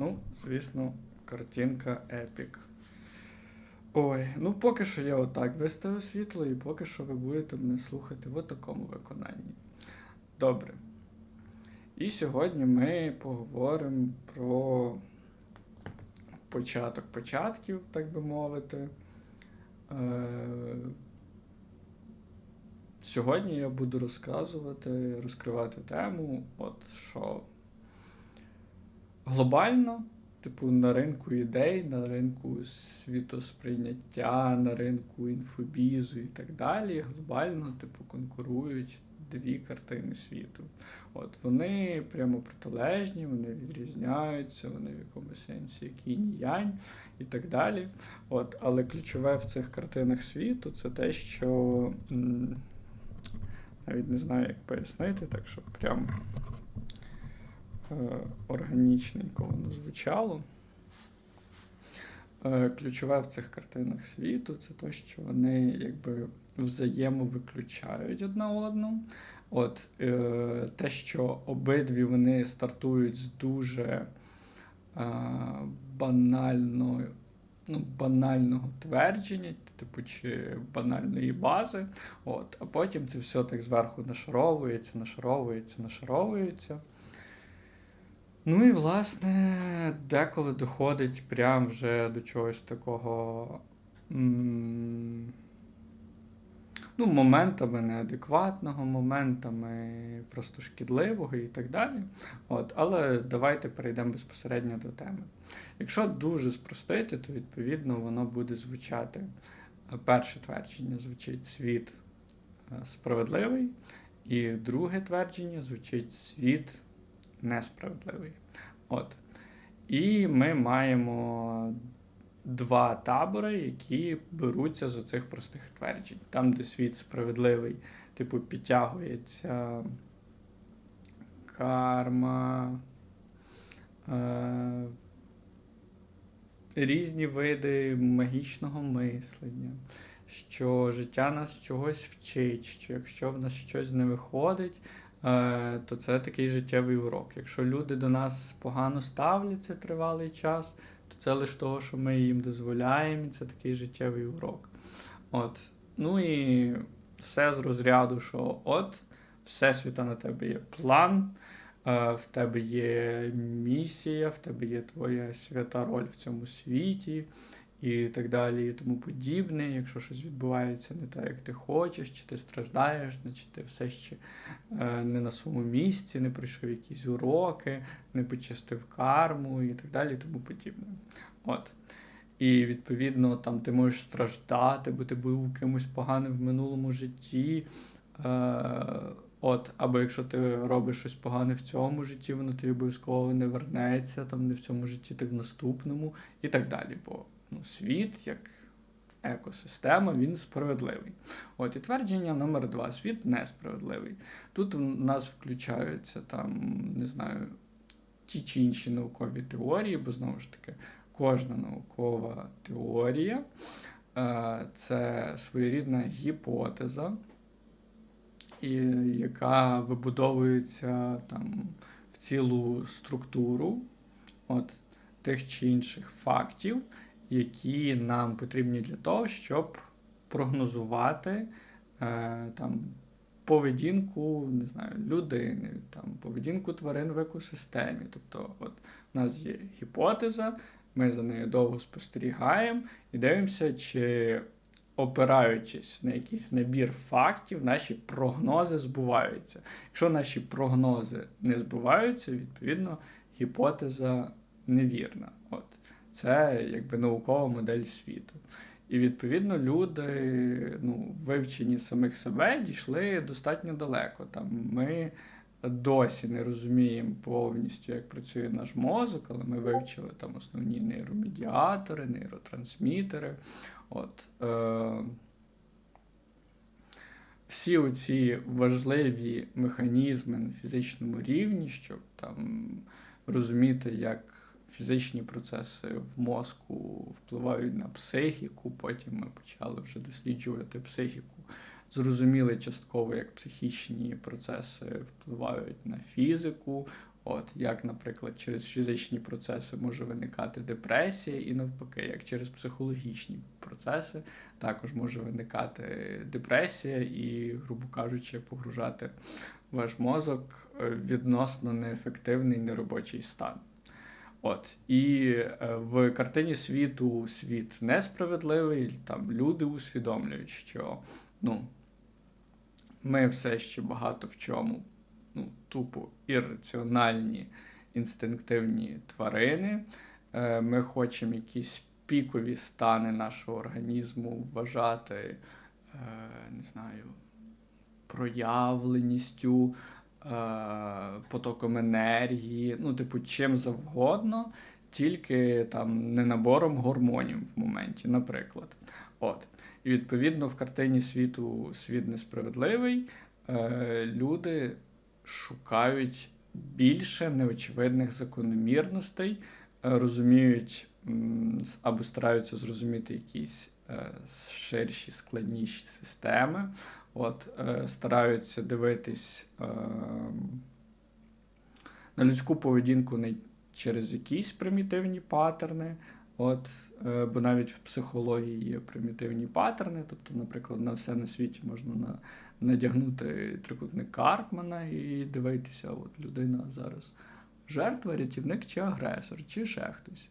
Ну, звісно, картинка епік. Ой, ну поки що я отак виставив світло, і поки що ви будете мене слухати в такому виконанні. Добре. І сьогодні ми поговоримо про початок початків, так би мовити. Е, Сьогодні я буду розказувати, розкривати тему, от що глобально, типу, на ринку ідей, на ринку світосприйняття, на ринку інфобізу і так далі, глобально, типу, конкурують дві картини світу. От вони прямо протилежні, вони відрізняються, вони в якомусь сенсі як інь янь і так далі. От, але ключове в цих картинах світу це те, що. навіть не знаю, як пояснити, так щоб прям е, органічненько воно звучало. Е, ключове в цих картинах світу це те, що вони якби взаємовиключають одна одну. От е, те, що обидві вони стартують з дуже е, ну, банального твердження, типу, чи банальної бази. От, а потім це все так зверху нашаровується, нашаровується, нашаровується. Ну і, власне, деколи доходить прям вже до чогось такого. Ну, моментами неадекватного, моментами просто шкідливого і так далі. От, але давайте перейдемо безпосередньо до теми. Якщо дуже спростити, то відповідно воно буде звучати. е, Перше твердження звучить світ е, справедливий, і друге твердження звучить світ несправедливий. От. І ми маємо два табори, які беруться з оцих простих тверджень. Там, де світ справедливий, типу, підтягується карма, е, різні види магічного мислення, що життя нас чогось вчить, що якщо в нас щось не виходить, то це такий життєвий урок. Якщо люди до нас погано ставляться тривалий час, то це лише того, що ми їм дозволяємо, це такий життєвий урок. От. Ну і все з розряду, що от, всесвіта на тебе є план, е, в тебе є місія, в тебе є твоя свята роль в цьому світі, і так далі, і тому подібне. Якщо щось відбувається не так, як ти хочеш, чи ти страждаєш, значить ти все ще е, не на своєму місці, не пройшов якісь уроки, не почистив карму і так далі, і тому подібне. От. І відповідно там ти можеш страждати, бо ти був кимось поганим в минулому житті. Е, от, або якщо ти робиш щось погане в цьому житті, воно тобі обов'язково не вернеться, там не в цьому житті, ти в наступному, і так далі. Бо ну, світ, як екосистема, він справедливий. От і твердження номер два: світ несправедливий. Тут у нас включаються там, не знаю, ті чи інші наукові теорії, бо знову ж таки, кожна наукова теорія е, це своєрідна гіпотеза, і, яка вибудовується там в цілу структуру от, тих чи інших фактів, які нам потрібні для того, щоб прогнозувати е, там, поведінку не знаю, людини, там, поведінку тварин в екосистемі. Тобто, от у нас є гіпотеза, ми за нею довго спостерігаємо і дивимося, чи опираючись на якийсь набір фактів, наші прогнози збуваються. Якщо наші прогнози не збуваються, відповідно гіпотеза невірна. От. Це якби наукова модель світу. І відповідно люди, ну, вивчені самих себе, дійшли достатньо далеко. Там ми досі не розуміємо повністю, як працює наш мозок, але ми вивчили там основні нейромедіатори, нейротрансмітери. От, е, всі оці важливі механізми на фізичному рівні, щоб там розуміти, як фізичні процеси в мозку впливають на психіку. Потім ми почали вже досліджувати психіку зрозуміли частково, як психічні процеси впливають на фізику. От, як, наприклад, через фізичні процеси може виникати депресія, і навпаки, як через психологічні процеси також може виникати депресія і, грубо кажучи, погружати ваш мозок в відносно неефективний неробочий стан. От, і е, в картині світу світ несправедливий, там люди усвідомлюють, що ну, ми все ще багато в чому ну, тупо ірраціональні інстинктивні тварини. Е, Ми хочемо якісь пікові стани нашого організму вважати, е, не знаю, проявленістю, потоком енергії, ну, типу, чим завгодно, тільки там не набором гормонів в моменті, наприклад. От. І відповідно в картині світу світ несправедливий. Е, Люди шукають більше неочевидних закономірностей, е, розуміють або стараються зрозуміти якісь е, ширші, складніші системи. От, е, стараються дивитись е, на людську поведінку не через якісь примітивні паттерни. От, е, бо навіть в психології є примітивні паттерни, тобто, наприклад, на все на світі можна на, надягнути трикутник Карпмана і дивитися, от людина зараз жертва, рятівник чи агресор, чи ще хтось.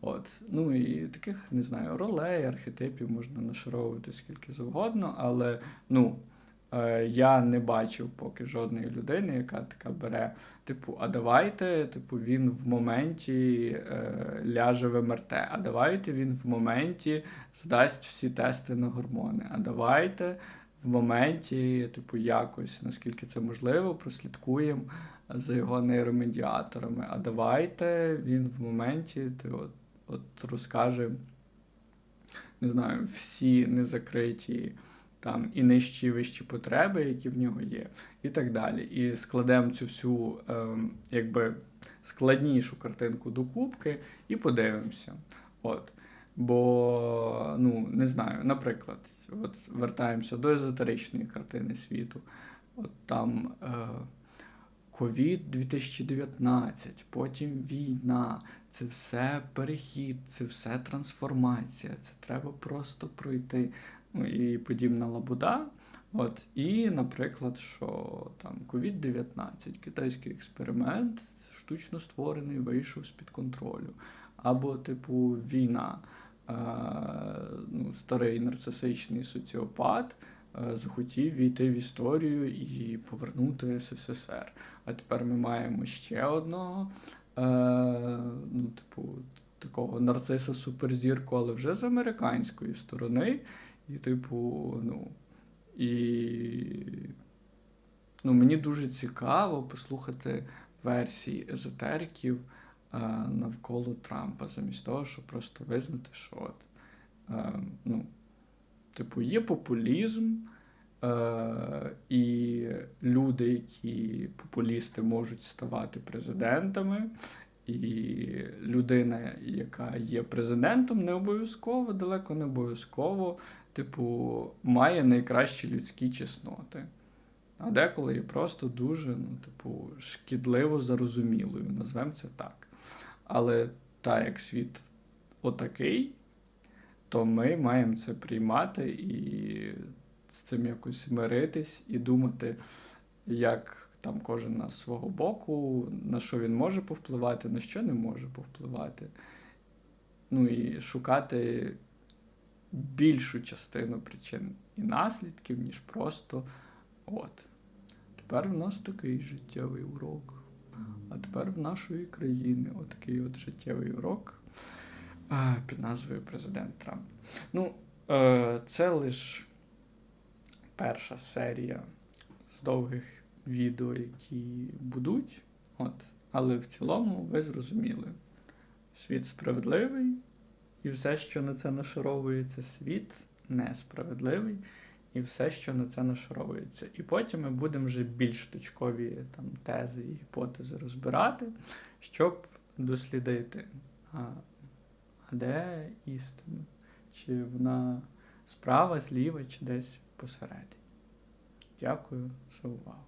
От. Ну і таких, не знаю, ролей, архетипів можна нашаровувати скільки завгодно, але ну, е, я не бачив поки жодної людини, яка така бере, типу, а давайте, типу, він в моменті е, ляже в МРТ, а давайте він в моменті здасть всі тести на гормони, а давайте в моменті, типу, якось, наскільки це можливо, прослідкуємо за його нейромедіаторами. А давайте він в моменті ти от, от розкаже, не знаю, всі незакриті там і нижчі, і вищі потреби, які в нього є, і так далі. І складемо цю всю ем, якби складнішу картинку до кубки і подивимося. От. Бо, ну, не знаю, наприклад, от вертаємося до езотеричної картини світу. От там е, ковід 2019, потім війна, це все перехід, це все трансформація, це треба просто пройти. Ну і подібна лабуда. От, і, наприклад, що там COVID-19, китайський експеримент, штучно створений, вийшов з-під контролю. Або, типу, війна, е, ну, старий нарцисичний соціопат захотів війти в історію і повернути СССР. А тепер ми маємо ще одного, е, ну, типу, такого нарциса суперзірку, але вже з американської сторони. І, типу, ну. І ну, мені дуже цікаво послухати версії езотериків е, навколо Трампа, замість того, щоб просто визнати, що от, е, ну, типу, є популізм, е, і люди, які популісти можуть ставати президентами. І людина, яка є президентом, не обов'язково, далеко не обов'язково, типу, має найкращі людські чесноти. А деколи є просто дуже, ну, типу, шкідливо зарозумілою, назвемо це так. Але так як світ отакий, то ми маємо це приймати і з цим якось миритись і думати, як там кожен на свого боку, на що він може повпливати, на що не може повпливати. Ну і шукати більшу частину причин і наслідків, ніж просто от. Тепер в нас такий життєвий урок. А тепер в нашої країни отакий от життєвий урок під назвою Президент Трамп. Ну, е, це лише перша серія з довгих відео, які будуть. От. Але в цілому ви зрозуміли. Світ справедливий, і все, що на це нашаровується, світ несправедливий, і все, що на це нашаровується. І потім ми будемо вже більш точкові там, тези і гіпотези розбирати, щоб дослідити, а де істина, чи вона справа, зліва, чи десь посередині. Дякую за увагу.